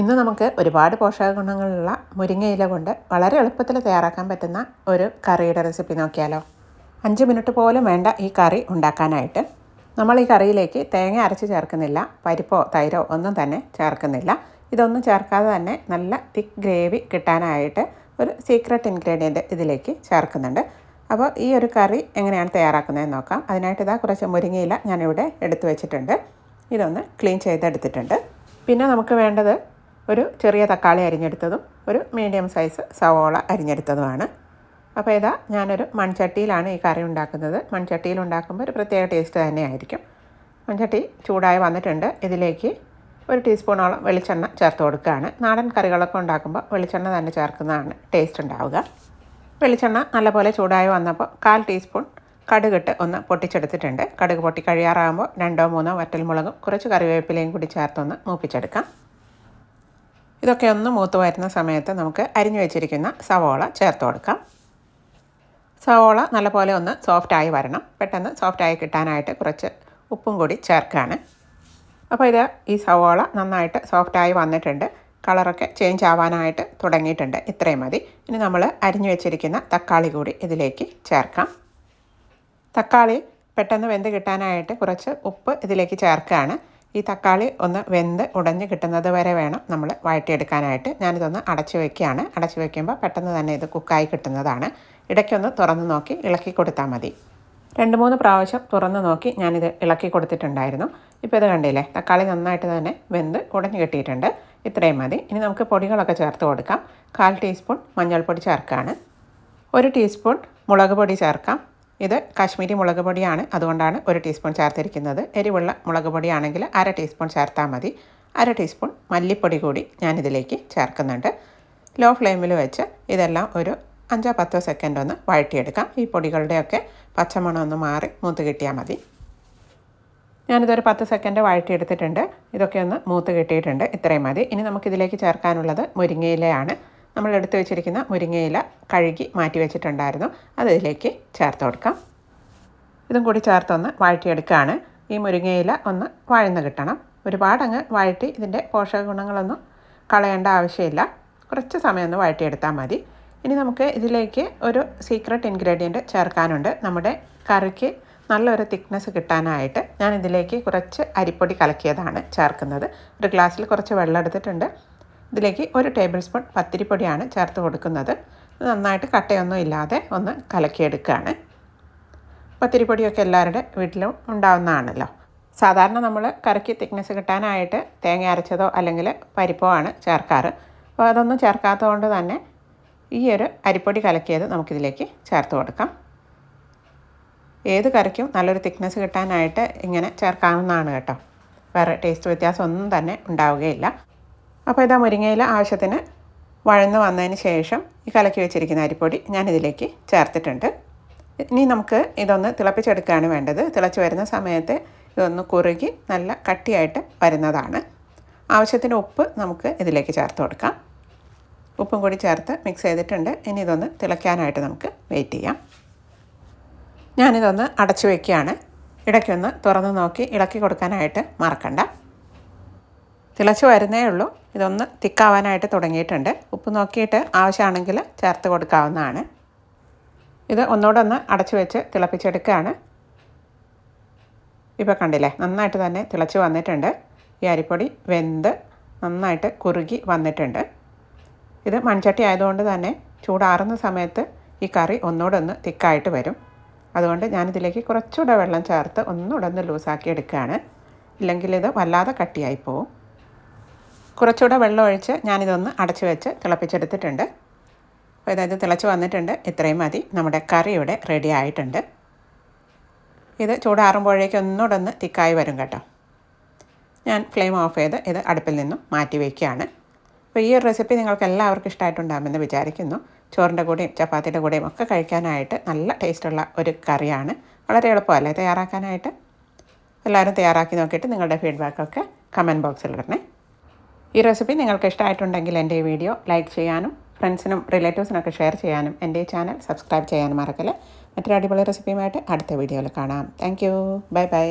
ഇന്ന് നമുക്ക് ഒരുപാട് പോഷക ഗുണങ്ങളുള്ള മുരിങ്ങയില കൊണ്ട് വളരെ എളുപ്പത്തിൽ തയ്യാറാക്കാൻ പറ്റുന്ന ഒരു കറിയുടെ റെസിപ്പി നോക്കിയാലോ. അഞ്ച് മിനിറ്റ് പോലും വേണ്ട ഈ കറി ഉണ്ടാക്കാനായിട്ട്. നമ്മൾ ഈ കറിയിലേക്ക് തേങ്ങ അരച്ച് ചേർക്കുന്നില്ല പരിപ്പോ തൈരോ ഒന്നും തന്നെ ചേർക്കുന്നില്ല. ഇതൊന്നും ചേർക്കാതെ തന്നെ നല്ല തിക്ക് ഗ്രേവി കിട്ടാനായിട്ട് ഒരു സീക്രട്ട് ഇൻഗ്രീഡിയന്റ് ഇതിലേക്ക് ചേർക്കുന്നുണ്ട്. അപ്പോൾ ഈ ഒരു കറി എങ്ങനെയാണ് തയ്യാറാക്കുന്നതെന്ന് നോക്കാം. അതിനായിട്ട് ഇതാ കുറച്ച് മുരിങ്ങയില ഞാനിവിടെ എടുത്തു വെച്ചിട്ടുണ്ട്. ഇതൊന്ന് ക്ലീൻ ചെയ്തെടുത്തിട്ടുണ്ട്. പിന്നെ നമുക്ക് വേണ്ടത് ഒരു ചെറിയ തക്കാളി അരിഞ്ഞെടുത്തതും ഒരു മീഡിയം സൈസ് സവോള അരിഞ്ഞെടുത്തതുമാണ്. അപ്പോൾ ഇതാ ഞാനൊരു മൺചട്ടിയിലാണ് ഈ കറി ഉണ്ടാക്കുന്നത്. മൺചട്ടിയിൽ ഉണ്ടാക്കുമ്പോൾ ഒരു പ്രത്യേക ടേസ്റ്റ് തന്നെയായിരിക്കും. മൺചട്ടി ചൂടായി വന്നിട്ടുണ്ട്. ഇതിലേക്ക് ഒരു ടീസ്പൂണോളം വെളിച്ചെണ്ണ ചേർത്ത് കൊടുക്കുകയാണ്. നാടൻ കറികളൊക്കെ ഉണ്ടാക്കുമ്പോൾ വെളിച്ചെണ്ണ തന്നെ ചേർക്കുന്നതാണ് ടേസ്റ്റ് ഉണ്ടാവുക. വെളിച്ചെണ്ണ നല്ലപോലെ ചൂടായി വന്നപ്പോൾ കാൽ ടീസ്പൂൺ കടുകിട്ട് ഒന്ന് പൊട്ടിച്ചെടുത്തിട്ടുണ്ട്. കടുക് പൊട്ടി കഴിയാറാകുമ്പോൾ രണ്ടോ മൂന്നോ വറ്റൽമുളകും കുറച്ച് കറിവേപ്പിലയും കൂടി ചേർത്തൊന്ന് മൂപ്പിച്ചെടുക്കാം. ഇതൊക്കെ ഒന്ന് മൂത്ത് വരുന്ന സമയത്ത് നമുക്ക് അരിഞ്ഞു വെച്ചിരിക്കുന്ന സവോള ചേർത്ത് കൊടുക്കാം. സവോള നല്ലപോലെ ഒന്ന് സോഫ്റ്റായി വരണം. പെട്ടെന്ന് സോഫ്റ്റായി കിട്ടാനായിട്ട് കുറച്ച് ഉപ്പും കൂടി ചേർക്കുകയാണ് അപ്പോൾ ഇത് ഈ സവോള നന്നായിട്ട് സോഫ്റ്റായി വന്നിട്ടുണ്ട്. കളറൊക്കെ ചേഞ്ച് ആവാനായിട്ട് തുടങ്ങിയിട്ടുണ്ട്. ഇത്രയും മതി. ഇനി നമ്മൾ അരിഞ്ഞു വെച്ചിരിക്കുന്ന തക്കാളി കൂടി ഇതിലേക്ക് ചേർക്കാം. തക്കാളി പെട്ടെന്ന് വെന്ത് കിട്ടാനായിട്ട് കുറച്ച് ഉപ്പ് ഇതിലേക്ക് ചേർക്കുകയാണ്. ഈ തക്കാളി ഒന്ന് വെന്ത് ഉടഞ്ഞ് കിട്ടുന്നത് വരെ വേണം നമ്മൾ വഴറ്റിയെടുക്കാനായിട്ട്. ഞാനിതൊന്ന് അടച്ചു വയ്ക്കുകയാണ് അടച്ചു വയ്ക്കുമ്പോൾ പെട്ടെന്ന് തന്നെ ഇത് കുക്കായി കിട്ടുന്നതാണ്. ഇടയ്ക്കൊന്ന് തുറന്ന് നോക്കി ഇളക്കി കൊടുത്താൽ മതി. രണ്ട് മൂന്ന് പ്രാവശ്യം തുറന്ന് നോക്കി ഞാനിത് ഇളക്കി കൊടുത്തിട്ടുണ്ടായിരുന്നു. ഇപ്പോൾ ഇത് കണ്ടില്ലേ? തക്കാളി നന്നായിട്ട് തന്നെ വെന്ത് ഉടഞ്ഞു കിട്ടിയിട്ടുണ്ട്. ഇത്രയും മതി. ഇനി നമുക്ക് പൊടികളൊക്കെ ചേർത്ത് കൊടുക്കാം. കാൽ ടീസ്പൂൺ മഞ്ഞൾപ്പൊടി ചേർക്കുകയാണ് ഒരു ടീസ്പൂൺ മുളക് പൊടി ചേർക്കാം. ഇത് കാശ്മീരി മുളക് പൊടിയാണ്. അതുകൊണ്ടാണ് ഒരു ടീസ്പൂൺ ചേർത്തിരിക്കുന്നത്. എരിവുള്ള മുളക് പൊടിയാണെങ്കിൽ അര ടീസ്പൂൺ ചേർത്താൽ മതി. അര ടീസ്പൂൺ മല്ലിപ്പൊടി കൂടി ഞാനിതിലേക്ക് ചേർക്കുന്നുണ്ട്. ലോ ഫ്ലെയിമിൽ വെച്ച് ഇതെല്ലാം ഒരു അഞ്ചോ പത്തോ സെക്കൻഡ് ഒന്ന് വഴറ്റിയെടുക്കാം. ഈ പൊടികളുടെയൊക്കെ പച്ചമണം ഒന്ന് മാറി മൂത്ത് കിട്ടിയാൽ മതി. ഞാനിതൊരു പത്ത് സെക്കൻഡ് വഴറ്റിയെടുത്തിട്ടുണ്ട്. ഇതൊക്കെ ഒന്ന് മൂത്ത് കിട്ടിയിട്ടുണ്ട്. ഇത്രയും മതി. ഇനി നമുക്കിതിലേക്ക് ചേർക്കാനുള്ളത് മുരിങ്ങയിലയാണ്. നമ്മൾ എടുത്തു വെച്ചിരിക്കുന്ന മുരിങ്ങയില കഴുകി മാറ്റി വെച്ചിട്ടുണ്ടായിരുന്നു. അതിലേക്ക് ചേർത്ത് കൊടുക്കാം. ഇതും കൂടി ചേർത്തൊന്ന് വഴറ്റിയെടുക്കുകയാണ്. ഈ മുരിങ്ങയില ഒന്ന് വഴന്ന് കിട്ടണം. ഒരുപാടങ്ങ് വഴറ്റി ഇതിന്റെ പോഷക ഗുണങ്ങളൊന്നും കളയേണ്ട ആവശ്യമില്ല. കുറച്ച് സമയം ഒന്ന് വഴറ്റിയെടുത്താൽ മതി. ഇനി നമുക്ക് ഇതിലേക്ക് ഒരു സീക്രട്ട് ഇൻഗ്രീഡിയന്റ് ചേർക്കാനുണ്ട്. നമ്മുടെ കറിക്ക് നല്ലൊരു തിക്നെസ് കിട്ടാനായിട്ട് ഞാൻ ഇതിലേക്ക് കുറച്ച് അരിപ്പൊടി കലക്കിയതാണ് ചേർക്കുന്നത്. ഒരു ഗ്ലാസ്സിൽ കുറച്ച് വെള്ളം എടുത്തിട്ടുണ്ട്. ഇതിലേക്ക് ഒരു ടേബിൾ സ്പൂൺ പത്തിരിപ്പൊടിയാണ് ചേർത്ത് കൊടുക്കുന്നത്. നന്നായിട്ട് കട്ടയൊന്നും ഇല്ലാതെ ഒന്ന് കലക്കിയെടുക്കുകയാണ്. പത്തിരിപ്പൊടിയൊക്കെ എല്ലാവരുടെ വീട്ടിലും ഉണ്ടാവുന്നതാണല്ലോ. സാധാരണ നമ്മൾ കറിക്ക് തിക്നെസ് കിട്ടാനായിട്ട് തേങ്ങ അരച്ചതോ അല്ലെങ്കിൽ പരിപ്പോ ആണ് ചേർക്കാറ്. അപ്പോൾ അതൊന്നും ചേർക്കാത്തത് കൊണ്ട് തന്നെ ഈ ഒരു അരിപ്പൊടി കലക്കിയത് നമുക്കിതിലേക്ക് ചേർത്ത് കൊടുക്കാം. ഏത് കറിക്കും നല്ലൊരു തിക്നെസ് കിട്ടാനായിട്ട് ഇങ്ങനെ ചേർക്കാവുന്നതാണ് കേട്ടോ. വേറെ ടേസ്റ്റ് വ്യത്യാസം ഒന്നും തന്നെ ഉണ്ടാവുകയില്ല. അപ്പോൾ ഇതാ മുരിങ്ങയില ആവശ്യത്തിന് വഴന്ന് വന്നതിന് ശേഷം ഈ കലക്കി വെച്ചിരിക്കുന്ന അരിപ്പൊടി ഞാനിതിലേക്ക് ചേർത്തിട്ടുണ്ട്. ഇനി നമുക്ക് ഇതൊന്ന് തിളപ്പിച്ചെടുക്കുകയാണ് വേണ്ടത്. തിളച്ച് വരുന്ന സമയത്ത് ഇതൊന്ന് കുറുകി നല്ല കട്ടിയായിട്ട് വരുന്നതാണ്. ആവശ്യത്തിന് ഉപ്പ് നമുക്ക് ഇതിലേക്ക് ചേർത്ത് കൊടുക്കാം. ഉപ്പും കൂടി ചേർത്ത് മിക്സ് ചെയ്തിട്ടുണ്ട്. ഇനി ഇതൊന്ന് തിളയ്ക്കാനായിട്ട് നമുക്ക് വെയിറ്റ് ചെയ്യാം. ഞാനിതൊന്ന് അടച്ചു വയ്ക്കുകയാണ് ഇടയ്ക്കൊന്ന് തുറന്ന് നോക്കി ഇളക്കി കൊടുക്കാനായിട്ട് മറക്കണ്ട. തിളച്ച് വരുന്നേ ഉള്ളൂ. ഇതൊന്ന് തിക്കാവാനായിട്ട് തുടങ്ങിയിട്ടുണ്ട്. ഉപ്പ് നോക്കിയിട്ട് ആവശ്യമാണെങ്കിൽ ചേർത്ത് കൊടുക്കാവുന്നതാണ്. ഇത് ഒന്നുകൂടെ ഒന്ന് അടച്ചു വെച്ച് തിളപ്പിച്ചെടുക്കുകയാണ്. ഇപ്പോൾ കണ്ടില്ലേ നന്നായിട്ട് തന്നെ തിളച്ച് വന്നിട്ടുണ്ട്. ഈ അരിപ്പൊടി വെന്ത് നന്നായിട്ട് കുറുകി വന്നിട്ടുണ്ട്. ഇത് മൺചട്ടി ആയതുകൊണ്ട് തന്നെ ചൂടാറുന്ന സമയത്ത് ഈ കറി ഒന്നുകൂടെ ഒന്ന് തിക്കായിട്ട് വരും. അതുകൊണ്ട് ഞാനിതിലേക്ക് കുറച്ചുകൂടെ വെള്ളം ചേർത്ത് ഒന്നുകൂടെ ഒന്ന് ലൂസാക്കി എടുക്കുകയാണ്. ഇല്ലെങ്കിൽ ഇത് വല്ലാതെ കട്ടിയായി പോവും. കുറച്ചുകൂടെ വെള്ളം ഒഴിച്ച് ഞാനിതൊന്ന് അടച്ചു വെച്ച് തിളപ്പിച്ചെടുത്തിട്ടുണ്ട്. അപ്പോൾ ഇതായത് തിളച്ച് വന്നിട്ടുണ്ട്. ഇത്രയും മതി. നമ്മുടെ കറി ഇവിടെ റെഡി ആയിട്ടുണ്ട്. ഇത് ചൂടാറുമ്പോഴേക്കും ഒന്നുകൂടെ ഒന്ന് തിക്കായി വരും കേട്ടോ. ഞാൻ ഫ്ലെയിം ഓഫ് ചെയ്ത് ഇത് അടുപ്പിൽ നിന്നും മാറ്റി വയ്ക്കുകയാണ് അപ്പോൾ ഈ ഒരു റെസിപ്പി നിങ്ങൾക്ക് എല്ലാവർക്കും ഇഷ്ടമായിട്ടുണ്ടാകുമെന്ന് വിചാരിക്കുന്നു. ചോറിന്റെ കൂടെയും ചപ്പാത്തിയുടെ കൂടെയും ഒക്കെ കഴിക്കാനായിട്ട് നല്ല ടേസ്റ്റുള്ള ഒരു കറിയാണ്. വളരെ എളുപ്പമല്ലേ? തയ്യാറാക്കാനായിട്ട്? എല്ലാവരും തയ്യാറാക്കി നോക്കിയിട്ട് നിങ്ങളുടെ ഫീഡ്ബാക്കൊക്കെ കമന്റ് ബോക്സിൽ ഇടണേ. ഈ റെസിപ്പി നിങ്ങൾക്ക് ഇഷ്ടമായിട്ടുണ്ടെങ്കിൽ എന്റെ ഈ വീഡിയോ ലൈക്ക് ചെയ്യാനും ഫ്രണ്ട്സിനും റിലേറ്റീവ്സിനൊക്കെ ഷെയർ ചെയ്യാനും എന്റെ ചാനൽ സബ്സ്ക്രൈബ് ചെയ്യാനും മറക്കല്ലേ. മറ്റൊരു അടിപൊളി റെസിപ്പിയുമായിട്ട് അടുത്ത വീഡിയോയിൽ കാണാം. Thank bye bye